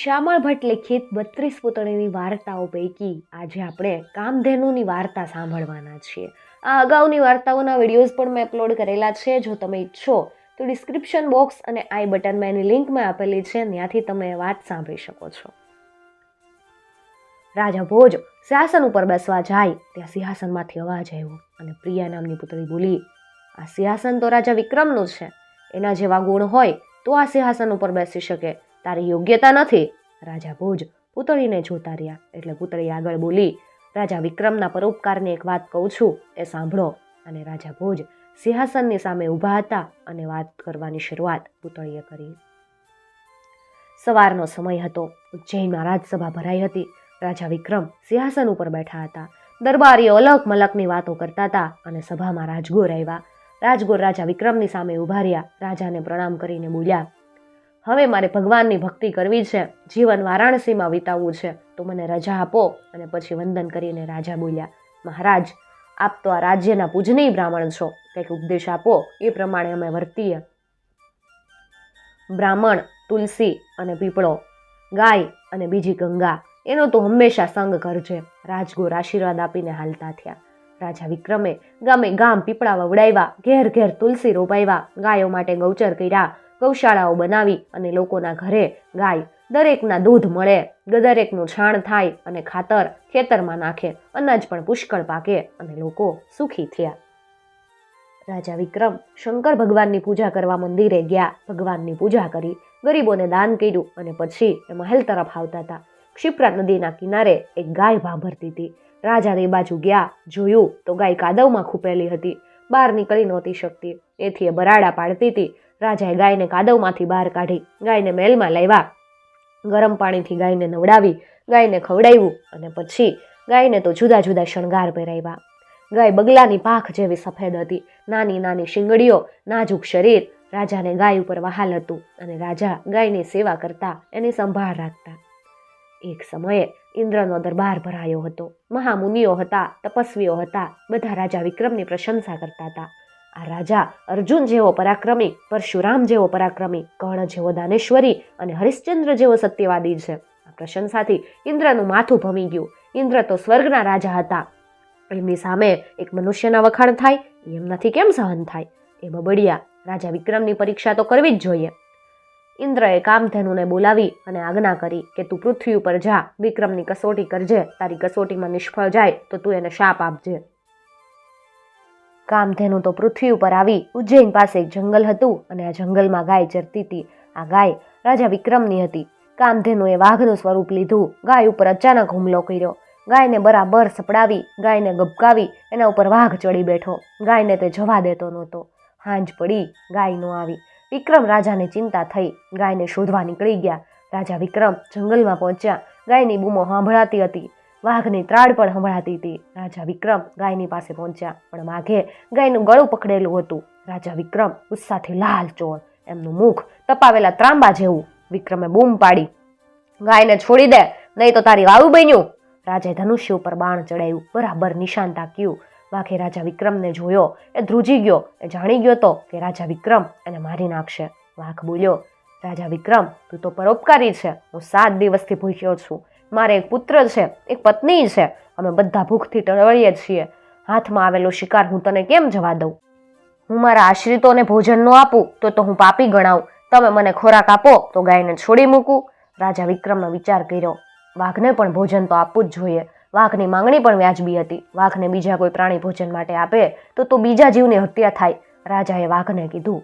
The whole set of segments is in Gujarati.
શ્યામળ ભટ્ટ લિખિત બત્રીસ પૂતળીની વાર્તાઓ પૈકી આજે આપણે કામધેનુની વાર્તા સાંભળવાના છીએ. આ અગાઉની વાર્તાઓના વિડીયોઝ પણ મેં અપલોડ કરેલા છે. જો તમે ઈચ્છો તો ડિસ્ક્રિપ્શન બોક્સ અને આઈ બટનમાં એની લિંક મેં આપેલી છે. ત્યાંથી તમે વાત સાંભળી શકો છો. રાજા ભોજ સિંહાસન ઉપર બેસવા જાય, ત્યાં સિંહાસનમાંથી અવાજ આવ્યો અને પ્રિયા નામની પુતળી બોલી, આ સિંહાસન તો રાજા વિક્રમનું છે. એના જેવા ગુણ હોય તો આ સિંહાસન ઉપર બેસી શકે. તારી યોગ્યતા નથી. રાજા ભોજ પૂતળીને જોતા રહ્યા. એટલે પૂતળી આગળ બોલી, રાજા વિક્રમના પરોપકારની એક વાત કહું છું, એ સાંભળો. અને રાજા ભોજ સિંહાસનની સામે ઊભા હતા અને વાત કરવાની શરૂઆત પૂતળીએ કરી. સવારનો સમય હતો. ઉજ્જૈનમાં રાજસભા ભરાઈ હતી. રાજા વિક્રમ સિંહાસન ઉપર બેઠા હતા. દરબારીઓ અલગ મલકની વાતો કરતા હતા અને સભામાં રાજગોર આવ્યા. રાજગોર રાજા વિક્રમની સામે ઊભા રહ્યા. રાજાને પ્રણામ કરીને બોલ્યા હવે મારે ભગવાનની ભક્તિ કરવી છે, જીવન વારાણસીમાં વિતાવવું છે, તો મને રજા આપો અને પછી વંદન કરીને રાજા બોલ્યા, મહારાજ, આપ તો આ રાજ્યના પૂજનીય બ્રાહ્મણ છો, કંઈક ઉપદેશ આપો, એ પ્રમાણે અમે વર્તીએ બ્રાહ્મણ, તુલસી અને પીપળો, ગાય અને બીજી ગંગા, એનો તો હંમેશા સંગ કરજે રાજગોર આશીર્વાદ આપીને હાલતા થયા. રાજા વિક્રમે ગામે ગામ પીપળા વવડાવ્યા ઘેર ઘેર તુલસી રોપાવ્યા ગાયો માટે ગૌચર કર્યા ગૌશાળાઓ બનાવી અને લોકોના ઘરે ગાય દરેકના દૂધ મળે, દરેકનું છાણ થાય અને ખાતર ખેતરમાં નાખે, અનાજ પણ પુષ્કળ પાકે અને લોકો સુખી થયા. રાજા વિક્રમ શંકર ભગવાનની પૂજા કરવા મંદિરે ગયા. ભગવાનની પૂજા કરી, ગરીબોને દાન કર્યું અને પછી એ મહેલ તરફ આવતા હતા. ક્ષિપ્રા નદીના કિનારે એક ગાય ભાંભરતી હતી. રાજા એ બાજુ ગયા, જોયું તો ગાય કાદવમાં ખૂપેલી હતી. બહાર નીકળી નહોતી શકતી. એથી એ બરાડા પાડતી હતી. રાજાએ ગાયને કાદવમાંથી બહાર કાઢી ગાયને મહેલમાં લાવ્યા. ગરમ પાણીથી ગાયને નવડાવી, ગાયને ખવડાવ્યું અને પછી ગાયને તો જુદા જુદા શણગાર પહેરાવ્યા. ગાય બગલાની પાખ જેવી સફેદ હતી. નાની નાની શિંગડીઓ, નાજુક શરીર, રાજાને ગાય ઉપર વહાલ હતું અને રાજા ગાયની સેવા કરતા એની સંભાળ રાખતા. એક સમયે ઇન્દ્રનો દરબાર ભરાયો હતો. મહામુનિઓ હતા, તપસ્વીઓ હતા, બધા રાજા વિક્રમની પ્રશંસા કરતા હતા. આ રાજા અર્જુન જેવો પરાક્રમી, પરશુરામ જેવો પરાક્રમી, કર્ણ જેવો દાનેશ્વરી અને હરિશ્ચંદ્ર જેવો સત્યવાદી છે. આ પ્રશંસાથી ઇન્દ્રનું માથું ભમી ગયું. ઇન્દ્ર તો સ્વર્ગના રાજા હતા. એમની સામે એક મનુષ્યના વખાણ થાય એમનાથી કેમ સહન થાય? એ બબડિયા, રાજા વિક્રમની પરીક્ષા તો કરવી જ જોઈએ. ઇન્દ્રએ કામધેનુને બોલાવી અને આજ્ઞા કરી કે તું પૃથ્વી ઉપર જા, વિક્રમની કસોટી કરજે, તારી કસોટીમાં નિષ્ફળ જાય તો તું એને શાપ આપજે. કામધેનુ તો પૃથ્વી ઉપર આવી ઉજ્જૈન પાસે એક જંગલ હતું અને આ જંગલમાં ગાય ચરતી હતી. આ ગાય રાજા વિક્રમની હતી. કામધેનુએ વાઘનું સ્વરૂપ લીધું. ગાય ઉપર અચાનક હુમલો કર્યો. ગાયને બરાબર સપડાવી, ગાયને ગબકાવી એના ઉપર વાઘ ચડી બેઠો. ગાયને તે જવા દેતો નહોતો. હાંજ પડી, ગાય ન આવી. વિક્રમ રાજાને ચિંતા થઈ. ગાયને શોધવા નીકળી ગયા. રાજા વિક્રમ જંગલમાં પહોંચ્યા. ગાયની બૂમો સાંભળાતી હતી. વાઘની ત્રાડ પણ સંભળાતી હતી. રાજા વિક્રમ ગાયની પાસે પહોંચ્યા, પણ વાઘે ગાયનું ગળું પકડેલું હતું. રાજા વિક્રમ ગુસ્સાથી લાલ ચોળ, એમનું મુખ તપાવેલા ત્રાંબા જેવું. વિક્રમે બૂમ પાડી, ગાયને છોડી દે, નહીં તો તારી વાવું બન્યું. રાજાએ ધનુષ્ય ઉપર બાણ ચડાયું, બરાબર નિશાન તાક્યું. વાઘે રાજા વિક્રમને જોયો, એ ધ્રુજી ગયો, એ જાણી ગયો તો કે રાજા વિક્રમ એને મારી નાખશે. વાઘ બોલ્યો, રાજા વિક્રમ, તું તો પરોપકારી છે, હું સાત દિવસથી ભૂખ્યો છું. મારે એક પુત્ર છે, એક પત્ની છે. અમે બધા ભૂખથી ટળીએ છીએ. હાથમાં આવેલો શિકાર હું તને કેમ જવા દઉં? હું મારા આશ્રિતોને ભોજન આપું, તો તો હું પાપી ગણાવું. તમે મને ખોરાક આપો, તો ગાયને છોડી મૂકું. રાજા વિક્રમનો વિચાર કર્યો. વાઘને પણ ભોજન તો આપવું જ જોઈએ. વાઘની માંગણી પણ વ્યાજબી હતી. વાઘને બીજા કોઈ પ્રાણી ભોજન માટે આપે, તો તો બીજા જીવની હત્યા થાય. રાજાએ વાઘને કીધું,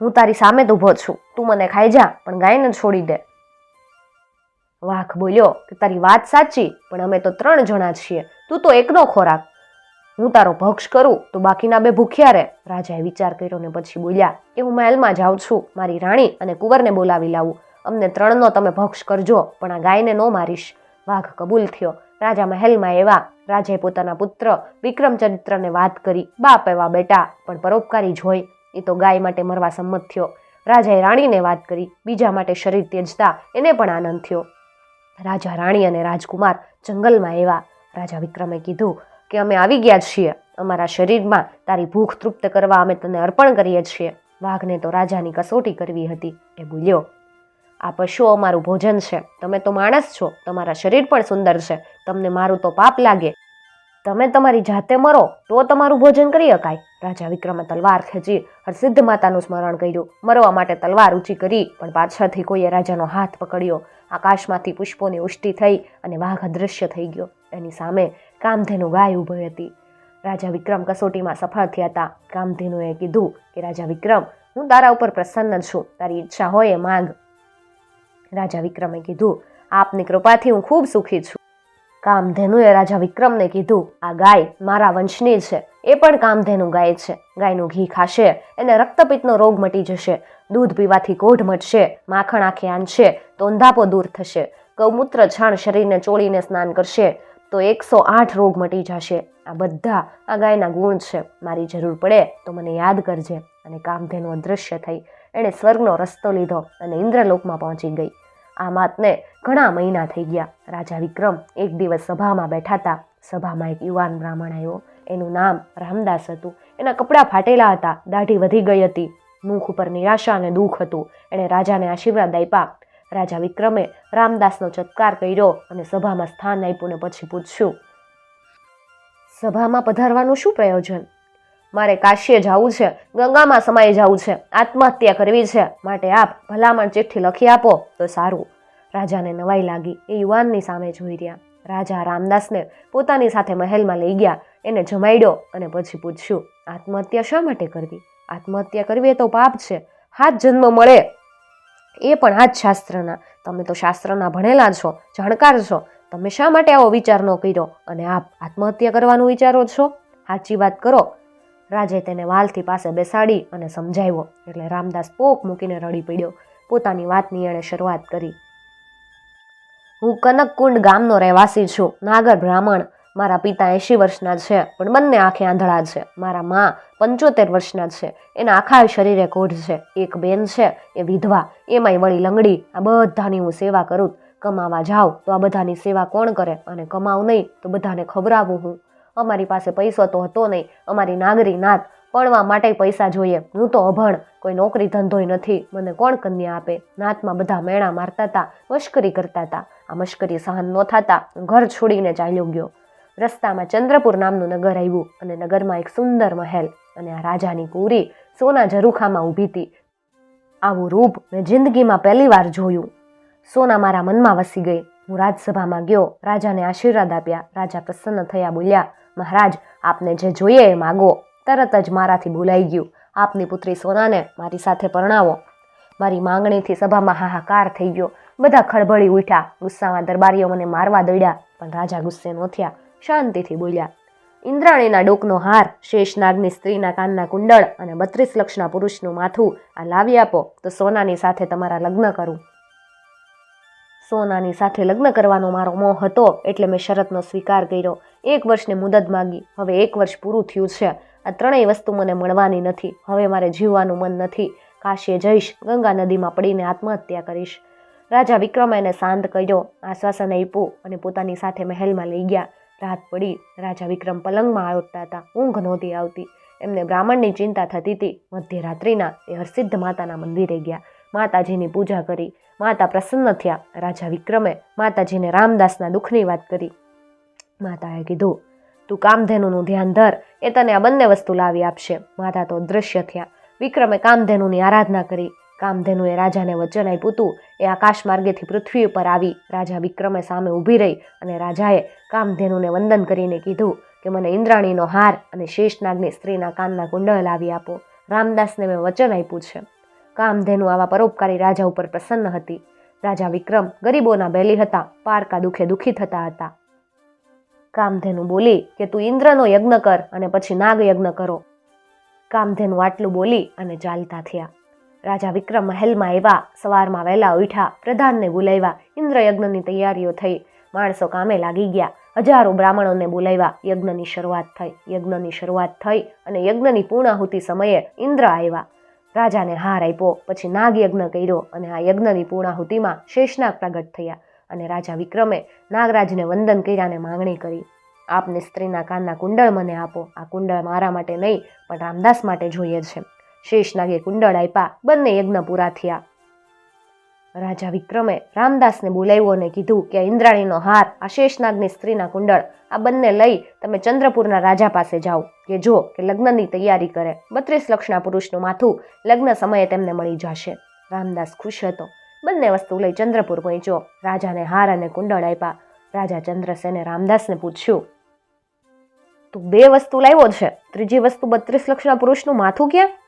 હું તારી સામે જ ઊભો છું. તું મને ખાઈ જા, પણ ગાયને છોડી દે. વાઘ બોલ્યો કે તારી વાત સાચી, પણ અમે તો ત્રણ જણા છીએ. તું તો એકનો ખોરાક. હું તારો ભક્ષ કરું, તો બાકીના બે ભૂખ્યા રહે. રાજાએ વિચાર કર્યો ને પછી બોલ્યા કે હું મહેલમાં જાઉં છું. મારી રાણી અને કુંવરને બોલાવી લાવું. અમને ત્રણનો તમે ભક્ષ કરજો, પણ આ ગાયને ન મારીશ. વાઘ કબૂલ થયો. રાજા મહેલમાં એવા. રાજાએ પોતાના પુત્ર વિક્રમચરિત્રને વાત કરી, બાપ એવા બેટા, પણ પરોપકારી જોઈ એ તો ગાય માટે મરવા સંમત થયો. રાજાએ રાણીને વાત કરી, બીજા માટે શરીર ત્યજતા, એને પણ આનંદ થયો. રાજા રાણી અને રાજકુમાર જંગલમાં એવા. રાજા વિક્રમે કીધું કે અમે આવી ગયા છીએ. અમારા શરીરમાં તારી ભૂખ તૃપ્ત કરવા અમે તને અર્પણ કરીએ છીએ. વાઘને તો રાજાની કસોટી કરવી હતી. એ બોલ્યો, આ પશુઓ અમારું ભોજન છે. તમે તો માણસ છો. તમારા શરીર પણ સુંદર છે. તમને મારું તો પાપ લાગે. તમે તમારી જાતે મરો તો તમારું ભોજન કરી શકાય. રાજા વિક્રમે તલવાર ખેંચી હરસિદ્ધ માતાનું સ્મરણ કર્યું. મરવા માટે તલવાર ઊંચી કરી, પણ પાછળથી કોઈએ રાજાનો હાથ પકડ્યો. આકાશમાંથી પુષ્પોની ઉષ્ટિ થઈ અને વાઘ અદૃશ્ય થઈ ગયો. એની સામે કામધેનુ ગાય ઊભી હતી. રાજા વિક્રમ કસોટીમાં સફળ થયા હતા. કામધેનુએ કીધું કે, રાજા વિક્રમ, હું તારા ઉપર પ્રસન્ન છું. તારી ઈચ્છા હોય એ માંગ. રાજા વિક્રમે કીધું, આપની કૃપાથી હું ખૂબ સુખી છું. કામધેનુએ રાજા વિક્રમને કીધું, આ ગાય મારા વંશની છે. એ પણ કામધેનુ ગાય છે. ગાયનું ઘી ખાશે, એને રક્તપિત્તનો રોગ મટી જશે, દૂધ પીવાથી કોઢ મટશે, માખણ આંખે આનશે તો અંધાપો દૂર થશે. ગૌમૂત્ર છાણ શરીરને ચોળીને સ્નાન કરશે, તો એકસો આઠ રોગ મટી જશે. આ બધા આ ગાયના ગુણ છે. મારી જરૂર પડે તો મને યાદ કરજે. અને કામધેનુ અદૃશ્ય થઈ. એણે સ્વર્ગનો રસ્તો લીધો અને ઇન્દ્રલોકમાં પહોંચી ગઈ. આ માતને ઘણા મહિના થઈ ગયા. રાજા વિક્રમ એક દિવસ સભામાં બેઠા હતા. સભામાં એક યુવાન બ્રાહ્મણ આવ્યો. એનું નામ રામદાસ હતું. એના કપડાં ફાટેલા હતા, દાઢી વધી ગઈ હતી. મુખ ઉપર નિરાશા અને દુઃખ હતું. એણે રાજાને આશીર્વાદ આપ્યા. રાજા વિક્રમે રામદાસનો ચત્કાર કર્યો અને સભામાં સ્થાન આપ્યું ને પછી પૂછ્યું, સભામાં પધારવાનું શું પ્રયોજન? મારે કાશીએ જવું છે, ગંગામાં સમાઈ જવું છે, આત્મહત્યા કરવી છે. માટે આપ ભલામણ ચિઠ્ઠી લખી આપો. તો સારું. રાજાને નવાઈ લાગી. એ યુવાનની સામે જોઈ રહ્યા. રાજા રામદાસને પોતાની સાથે મહેલમાં લઈ ગયા. એને જમાડ્યો અને પછી પૂછ્યું, આત્મહત્યા શા માટે કરવી? આત્મહત્યા કરવી એ તો પાપ છે. હાથ જન્મ મળે. એ પણ જ શાસ્ત્રના. તમે તો શાસ્ત્રના ભણેલા છો, જાણકાર છો. તમે શા માટે આવો વિચાર ન કર્યો? અને આપ આત્મહત્યા કરવાનું વિચારો છો? સાચી વાત કરો. રાજે તેને વાલથી પાસે બેસાડી અને સમજાવ્યો. એટલે રામદાસ પોક મૂકીને રડી પડ્યો. પોતાની વાતની એણે શરૂઆત કરી. હું કનકકુંડ ગામનો રહેવાસી છું. નાગર બ્રાહ્મણ. મારા પિતા એંશી વર્ષના છે, પણ બંને આંખે આંધળા છે. મારા મા પંચોતેર વર્ષના છે. એના આખા શરીરે કોઢ છે. એક બેન છે, એ વિધવા. એમાંય વળી લંગડી. આ બધાની હું સેવા કરું. કમાવા જાઉં તો આ બધાની સેવા કોણ કરે? અને કમાવું નહીં તો બધાને ખવડાવું હું. અમારી પાસે પૈસો તો હતો નહીં. અમારી નાગરી નાત. પણવા માટે પૈસા જોઈએ. હું તો અભણ. કોઈ નોકરી ધંધોય નથી. મને કોણ કન્યા આપે? નાતમાં બધા મેણા મારતા હતા મશ્કરી કરતા હતા આ મશ્કરી સહન ન થતા. ઘર છોડીને ચાલ્યો ગયો. રસ્તામાં ચંદ્રપુર નામનું નગર આવ્યું અને નગરમાં એક સુંદર મહેલ અને આ રાજાની કુરી સોના ઝરૂખામાં ઊભી હતી. આવું રૂપ મેં જિંદગીમાં પહેલી વાર જોયું. સોના મારા મનમાં વસી ગઈ. હું રાજસભામાં ગયો, રાજાને આશીર્વાદ આપ્યા, રાજા પ્રસન્ન થયા બોલ્યા, મહારાજ, આપને જે જોઈએ એ માગો. તરત જ મારાથી બોલાઈ ગયું. આપની પુત્રી સોનાને મારી સાથે પરણાવો. મારી માંગણીથી સભામાં હાહાકાર થઈ ગયો. બધા ખળભળી ઉઠ્યા. ગુસ્સામાં દરબારીઓ મને મારવા દોડ્યા, પણ રાજા ગુસ્સે નોથ્યા થયા. શાંતિથી બોલ્યા. ઇન્દ્રાણીના ડોકનો હાર, શેષનાગની સ્ત્રીના કાનના કુંડળ અને બત્રીસ લક્ષના પુરુષનું માથું આ લાવી આપો તો સોનાની સાથે તમારા લગ્ન કરું. સોનાની સાથે લગ્ન કરવાનો મારો મોહ હતો એટલે મેં શરતનો સ્વીકાર કર્યો. એક વર્ષની મુદત માગી. હવે એક વર્ષ પૂરું થયું છે. આ ત્રણેય વસ્તુ મને મળવાની નથી. હવે મારે જીવવાનું મન નથી. કાશીએ જઈશ, ગંગા નદીમાં પડીને આત્મહત્યા કરીશ. રાજા વિક્રમે એને શાંત કર્યો, આશ્વાસન આપ્યું અને પોતાની સાથે મહેલમાં લઈ ગયા. રાત પડી, રાજા વિક્રમ પલંગમાં આવતા હતા. ઊંઘ નહોતી આવતી. એમને બ્રાહ્મણની ચિંતા થતી હતી. મધ્યરાત્રિના એ હરસિદ્ધ માતાના મંદિરે ગયા. માતાજીની પૂજા કરી. માતા પ્રસન્ન થયા. રાજા વિક્રમે માતાજીને રામદાસના દુઃખની વાત કરી. માતાએ કીધું, તું કામધેનુનું ધ્યાન ધર. એ તને આ બંને વસ્તુ લાવી આપશે. માતા તો દૃશ્ય થયા. વિક્રમે કામધેનુની આરાધના કરી. કામધેનુએ રાજાને વચન આપ્યું હતું. એ આકાશ માર્ગેથી પૃથ્વી ઉપર આવી. રાજા વિક્રમે સામે ઊભી રહી અને રાજાએ કામધેનુને વંદન કરીને કીધું કે મને ઇન્દ્રાણીનો હાર અને શેષનાગની સ્ત્રીના કાનના કુંડળ લાવી આપો. રામદાસને મેં વચન આપ્યું છે. કામધેનુ આવા પરોપકારી રાજા ઉપર પ્રસન્ન હતી. રાજા વિક્રમ ગરીબોના બેલી હતા, પારકા દુખે દુઃખી થતા હતા. કામધેનુ બોલી કે તું ઇન્દ્રનો યજ્ઞ કર અને પછી નાગ યજ્ઞ કરો. કામધેનુ આટલું બોલી અને ચાલતા થયા. રાજા વિક્રમ મહેલમાં આવ્યા. સવારમાં વહેલા ઉઠ્યા. પ્રધાનને બોલાવ્યા. ઇન્દ્ર યજ્ઞની તૈયારીઓ થઈ. માણસો કામે લાગી ગયા. હજારો બ્રાહ્મણોને બોલાવ્યા. યજ્ઞની શરૂઆત થઈ. યજ્ઞની શરૂઆત થઈ અને યજ્ઞની પૂર્ણાહુતિ સમયે ઇન્દ્ર આવ્યા. રાજાને હાર આપ્યો. પછી નાગ યજ્ઞ કર્યો અને આ યજ્ઞની પૂર્ણાહુતિમાં શેષનાગ પ્રગટ થયા અને રાજા વિક્રમે નાગરાજને વંદન કર્યાને માંગણી કરી. આપને સ્ત્રીના કાનના કુંડળ મને આપો. આ કુંડળ મારા માટે નહીં, પણ રામદાસ માટે જોઈએ છે. શેષનાગે કુંડળ આપ્યા બંને યજ્ઞ પૂરા થયા. રાજા વિક્રમે રામદાસને બોલાવ્યો અને કીધું કે ઇન્દ્રાણીનો હાર, આ શેષનાગની સ્ત્રીના કુંડળ, આ બંને લઈ તમે ચંદ્રપુરના રાજા પાસે જાઓ, કે જો કે લગ્નની તૈયારી કરે. બત્રીસ લક્ષના પુરુષનું માથું લગ્ન સમયે તેમને મળી જશે. રામદાસ ખુશ હતો. બંને વસ્તુ લઈ ચંદ્રપુર પહોંચ્યો. રાજાને હાર અને કુંડળ આપ્યા રાજા ચંદ્રસેને રામદાસને પૂછ્યું, તું બે વસ્તુ લાવ્યો છે? ત્રીજી વસ્તુ બત્રીસ લક્ષના પુરુષનું માથું ક્યાં?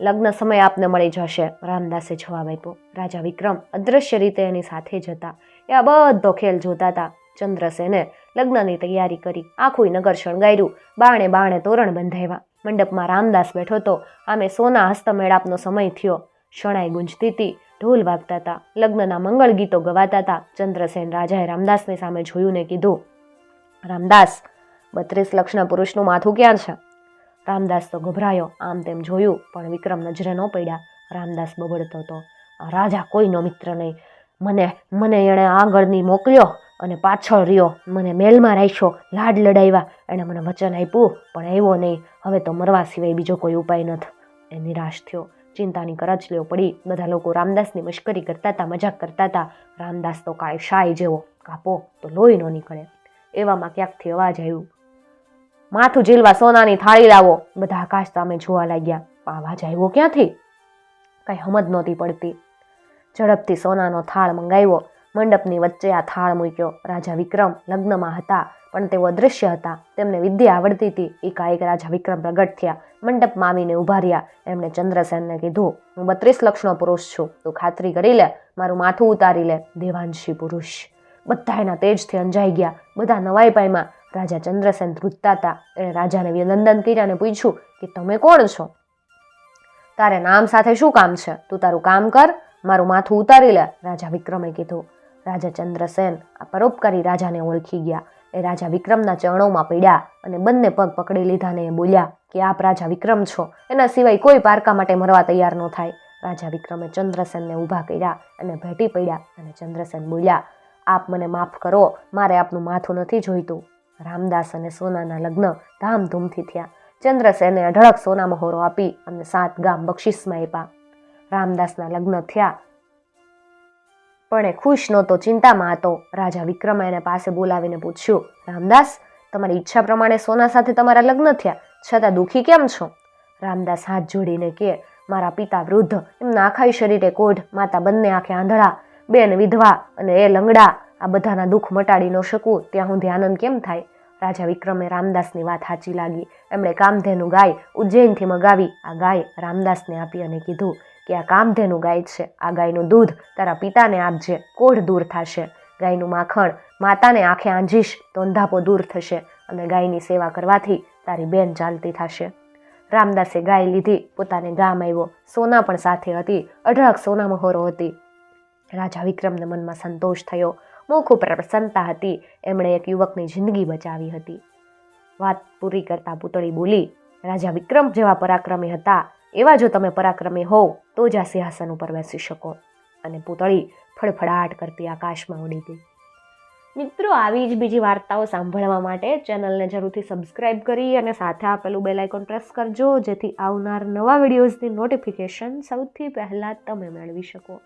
લગ્ન સમય આપને મળી જશે. રામદાસે જવાબ આપ્યો. રાજા વિક્રમ અદૃશ્ય રીતે એની સાથે જ હતા એ આ બધો ખેલ જોતા હતા ચંદ્રસેને લગ્નની તૈયારી કરી આખું નગર શણગાર્યું. બાણે બાણે તોરણ બંધાવ્યા. મંડપમાં રામદાસ બેઠો હતો. આમે સોના હસ્તમેળાપનો સમય થયો. શણાઈ ગુંજતી હતી ઢોલ વાગતા હતા લગ્નના મંગળ ગીતો ગવાતા હતા ચંદ્રસેન રાજાએ રામદાસની સામે જોયું ને કીધું, રામદાસ, બત્રીસ લક્ષના પુરુષનું માથું ક્યાં છે? રામદાસ તો ગભરાયો. આમ તેમ જોયું, પણ વિક્રમ નજરે ન પડ્યા. રામદાસ બબડતો હતો. રાજા કોઈનો મિત્ર નહીં. મને મને એણે આગળની મોકલ્યો અને પાછળ રહ્યો. મને મેલમાં રાખ્યો, લાડ લડાવ્યા. એણે મને વચન આપ્યું, પણ આવ્યો નહીં. હવે તો મરવા સિવાય બીજો કોઈ ઉપાય નથી. એ નિરાશ થયો. ચિંતાની કરચલીઓ પડી. બધા લોકો રામદાસની મશ્કરી કરતા હતા, મજાક કરતા હતા. રામદાસ તો કાંઈ શાય જેવો. કાપો. તો લોહી ન નીકળે. એવામાં ક્યાંકથી અવાજ આવ્યું. માથું ઝીલવા સોનાની થાળી લાવો. બધા આકાશ સામે જોવા લાગ્યા. અવાજ આવ્યો ક્યાંથી? કાંઈ હમજ નહોતી પડતી. ઝડપથી સોનાનો થાળ મંગાવ્યો. મંડપની વચ્ચે આ થાળ મૂક્યો. રાજા વિક્રમ લગ્નમાં હતા, પણ તેઓ અદૃશ્ય હતા. તેમને વિદ્યા આવડતી હતી. એકાએક રાજા વિક્રમ પ્રગટ થયા. મંડપમાં આવીને ઊભા રહ્યા. એમણે ચંદ્રસેનને કીધું, હું બત્રીસ લક્ષનો પુરુષ છું. તું ખાતરી કરી લે. મારું માથું ઉતારી લે. દેવાંશી પુરુષ. બધા એના તેજથી અંજાઈ ગયા. બધા નવાઈ પાયમાં રાજા ચંદ્રસેન ધ્રુજતા એણે રાજાને વિનંદન કર્યા અને પૂછ્યું કે તમે કોણ છો? તારે નામ સાથે શું કામ છે? તું તારું કામ કર, મારું માથું ઉતારી લે, રાજા વિક્રમે કીધું. રાજા ચંદ્રસેન આ પરોપકારી રાજાને ઓળખી ગયા. એ રાજા વિક્રમના ચરણોમાં પડ્યા અને બંને પગ પકડી લીધા ને એ બોલ્યા કે આપ રાજા વિક્રમ છો. એના સિવાય કોઈ પારકા માટે મરવા તૈયાર ન થાય. રાજા વિક્રમે ચંદ્રસેનને ઊભા કર્યા અને ભેટી પડ્યા અને ચંદ્રસેન બોલ્યા, આપ મને માફ કરો, મારે આપનું માથું નથી જોઈતું. રામદાસ અને સોનાના લગ્ન ધામધૂમથી થયા. ચંદ્રસેને અઢળક સોના મહોરો આપી અને સાત ગામ બક્ષિસમાં આપ્યા. રામદાસના લગ્ન થયા. પણ એ ખુશ નહોતો, ચિંતામાં હતો. રાજા વિક્રમે એને પાસે બોલાવીને પૂછ્યું, રામદાસ, તમારી ઈચ્છા પ્રમાણે સોના સાથે તમારા લગ્ન થયા. છતાં દુઃખી કેમ છો? રામદાસ હાથ જોડીને કે, મારા પિતા વૃદ્ધ, એમના આખાઈ શરીરે કોઢ, માતા બંને આંખે આંધળા, બેન વિધવા અને એ લંગડા આ બધાના દુઃખ મટાડી ન શકું, ત્યાં હું ધ્યાનંદ કેમ થાય? રાજા વિક્રમે રામદાસની વાત સાચી લાગી. એમણે કામધેનું ગાય ઉજ્જૈનથી મગાવી. આ ગાય રામદાસને આપી અને કીધું કે આ કામધેનું ગાય છે. આ ગાયનું દૂધ તારા પિતાને આપજે. કોઢ દૂર થશે. ગાયનું માખણ માતાને આંખે આંજીશ તો અંધાપો દૂર થશે અને ગાયની સેવા કરવાથી તારી બેન ચાલતી થશે. રામદાસે ગાય લીધી, પોતાને ગામ આવ્યો સોના પણ સાથે હતી. અઢળક સોના મહોરો હતી. રાજા વિક્રમને મનમાં સંતોષ થયો. મુખ ખૂબ પ્રસન્નતા હતી. એમણે એક યુવકની જિંદગી બચાવી હતી. વાત પૂરી કરતા પૂતળી બોલી, રાજા વિક્રમ જેવા પરાક્રમી હતા. એવા જો તમે પરાક્રમી હોવ, તો જ આ સિંહાસન ઉપર બેસી શકો. અને પૂતળી ફડફડાટ કરતી આકાશમાં ઉડી ગઈ. મિત્રો, આવી જ બીજી વાર્તાઓ સાંભળવા માટે ચેનલને જરૂરથી સબસ્ક્રાઇબ કરી અને સાથે આપેલું બેલ આઇકોન પ્રેસ કરજો, જેથી આવનાર નવા વિડીયોઝની નોટિફિકેશન સૌથી પહેલાં તમે મેળવી શકો.